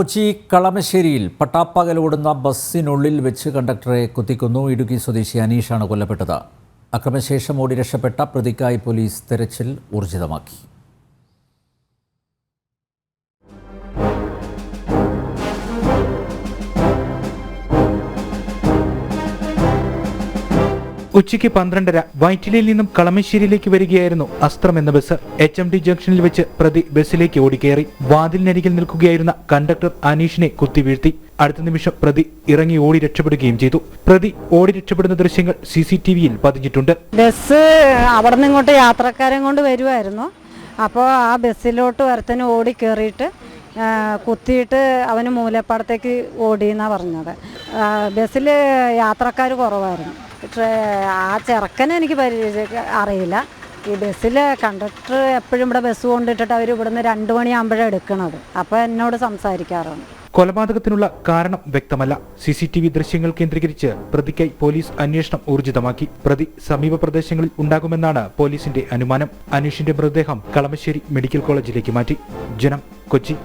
കൊച്ചി കളമശ്ശേരിയിൽ പട്ടാപ്പകലോടുന്ന ബസ്സിനുള്ളിൽ വെച്ച് കണ്ടക്ടറെ കുത്തിക്കുന്നു ഇടുക്കി സ്വദേശി അനീഷാണ് കൊല്ലപ്പെട്ടത്. അക്രമശേഷം ഓടി രക്ഷപ്പെട്ട പ്രതിക്കായി പോലീസ് തെരച്ചിൽ ഊർജിതമാക്കി. ഉച്ചയ്ക്ക് പന്ത്രണ്ടര വൈറ്റിലയിൽ നിന്നും കളമശ്ശേരിയിലേക്ക് വരികയായിരുന്നു അസ്ത്രം എന്ന ബസ്. എച്ച് എം ഡി ജംഗ്ഷനിൽ വെച്ച് പ്രതി ബസ്സിലേക്ക് ഓടിക്കയറി വാതിലിനരികിൽ നിൽക്കുകയായിരുന്ന കണ്ടക്ടർ അനീഷിനെ കുത്തിവീഴ്ത്തി. അടുത്ത നിമിഷം പ്രതി ഇറങ്ങി ഓടി രക്ഷപ്പെടുകയും ചെയ്തു. പ്രതി ഓടി രക്ഷപ്പെടുന്ന ദൃശ്യങ്ങൾ സി സി ടി വിയിൽ പതിഞ്ഞിട്ടുണ്ട്. ബസ് അവിടെ നിന്ന് ഇങ്ങോട്ട് യാത്രക്കാരെ കൊണ്ട് വരുമായിരുന്നു അപ്പോൾ ആ ബസ്സിലോട്ട് വരത്തിന് ഓടി കയറിയിട്ട് കുത്തിയിട്ട് അവന് മൂലപ്പാടത്തേക്ക് ഓടിയെന്നാണ് പറഞ്ഞത്. ബസ്സിൽ യാത്രക്കാർ കുറവായിരുന്നു. ആ ചെറുക്കനെ എനിക്ക് പരിചയ അറിയില്ല. ഈ ബസ്സിൽ കണ്ടക്ടർ എപ്പോഴും ഇവിടെ ബസ് കൊണ്ടിട്ടിട്ട് അവർ ഇവിടുന്ന് രണ്ട് മണിയാകുമ്പോഴാണ് എടുക്കണത്. അപ്പോൾ എന്നോട് സംസാരിക്കാറുണ്ട്. കൊലപാതകത്തിനുള്ള കാരണം വ്യക്തമല്ല. സി സി ടി വി ദൃശ്യങ്ങൾ കേന്ദ്രീകരിച്ച് പ്രതിക്കായി പോലീസ് അന്വേഷണം ഊർജിതമാക്കി. പ്രതി സമീപ പ്രദേശങ്ങളിൽ ഉണ്ടാകുമെന്നാണ് പോലീസിന്റെ അനുമാനം. അനീഷിന്റെ മൃതദേഹം കളമശ്ശേരി മെഡിക്കൽ കോളേജിലേക്ക് മാറ്റി. ജനം കൊച്ചി.